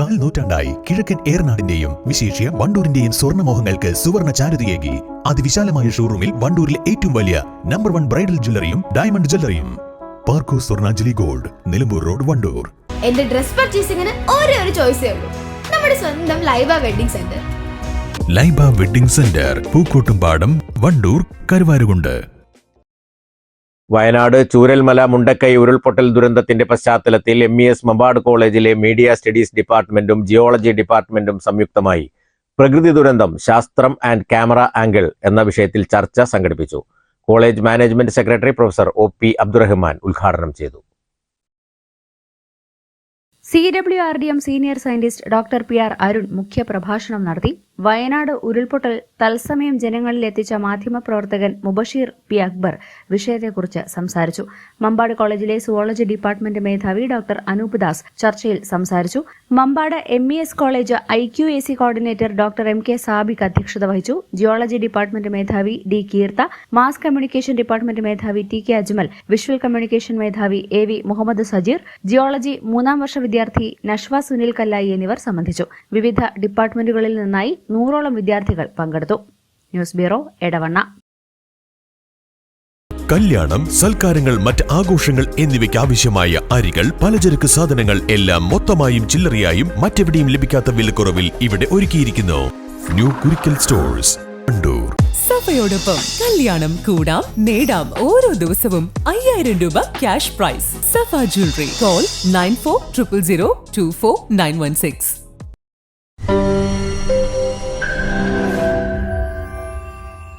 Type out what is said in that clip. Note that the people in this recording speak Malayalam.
കാൽ നൂറ്റാണ്ടായി കിഴക്കൻ ഏറനാടിന്റെയും വിശേഷ്യ വണ്ടൂരിന്റെയും സ്വർണമോഹങ്ങൾക്ക് സുവർണ ചാരുതയേകി. അതിവിശാലമായ ഷോറൂമിൽ വണ്ടൂരിലെ ഏറ്റവും വലിയ നമ്പർ വൺ ബ്രൈഡൽ ജ്വല്ലറിയും diamond ജ്വല്ലറിയും. Parco Swarnanjali gold Nilambur road Wandoor. എന്റെ ഡ്രസ് പർച്ചേസിംഗിന് ഒരേ ഒരു ചോയ്സേ ഉള്ളൂ. നമ്മുടെ സ്വന്തം Laiba wedding centre. Laiba wedding centre Pookkottumpadam Wandoor Karuvarakundu. Wayanad Chooralmala Mundakkai ഉരുൾപൊട്ടൽ ദുരന്തത്തിന്റെ പശ്ചാത്തലത്തിൽ എം ഇ എസ് മമ്പാട് കോളേജിലെ മീഡിയ സ്റ്റഡീസ് ഡിപ്പാർട്ട്മെന്റും ജിയോളജി ഡിപ്പാർട്ട്മെന്റും സംയുക്തമായി പ്രകൃതി ദുരന്തം ശാസ്ത്രം ആൻഡ് ക്യാമറ ആംഗിൾ എന്ന വിഷയത്തിൽ ചർച്ച സംഘടിപ്പിച്ചു. College management secretary professor O P Abdurahman ഉദ്ഘാടനം ചെയ്തു. C W R D M senior scientist doctor P R Arun മുഖ്യപ്രഭാഷണം നടത്തി. വയനാട് ഉരുൾപൊട്ടൽ തത്സമയം ജനങ്ങളിൽ എത്തിച്ച മാധ്യമപ്രവർത്തകൻ മുബഷീർ പി അക്ബർ വിഷയത്തെക്കുറിച്ച് സംസാരിച്ചു. മമ്പാട് കോളേജിലെ സുവോളജി ഡിപ്പാർട്ട്മെന്റ് മേധാവി ഡോക്ടർ അനൂപ് ദാസ് ചർച്ചയിൽ സംസാരിച്ചു. Mampad M E S college I Q A C coordinator doctor M K Sabik അധ്യക്ഷത വഹിച്ചു. ജിയോളജി ഡിപ്പാർട്ട്മെന്റ് മേധാവി D Keertha mass communication department മേധാവി T K Ajmal visual communication മേധാവി A V Muhammad Sajeer geology മൂന്നാം വർഷ വിദ്യാർത്ഥി നഷ്വ സുനിൽ കല്ലായി എന്നിവർ സംബന്ധിച്ചു. വിവിധ ഡിപ്പാർട്ട്മെന്റുകളിൽ നിന്നായി നൂറോളം വിദ്യാർത്ഥികൾ പങ്കെടുത്തു. News bureau Edavanna. കല്യാണം സൽക്കാരങ്ങൾ മറ്റ് ആഘോഷങ്ങൾ എന്നിവയ്ക്ക് ആവശ്യമായ അരികൾ പലചരക്ക് സാധനങ്ങൾ എല്ലാം മൊത്തമായും ചില്ലറയായും മറ്റെവിടെയും ലഭിക്കാത്ത വിലക്കുറവിൽ ഇവിടെ ഒരുക്കിയിരിക്കുന്നു. New Kurikkal stores Kandoor. സഫയോടൊപ്പം കല്യാണം കൂടാം നേടാം. ഓരോ ദിവസവും അയ്യായിരം രൂപ cash prize. Safa jewellery call nine four triple zero two four nine one six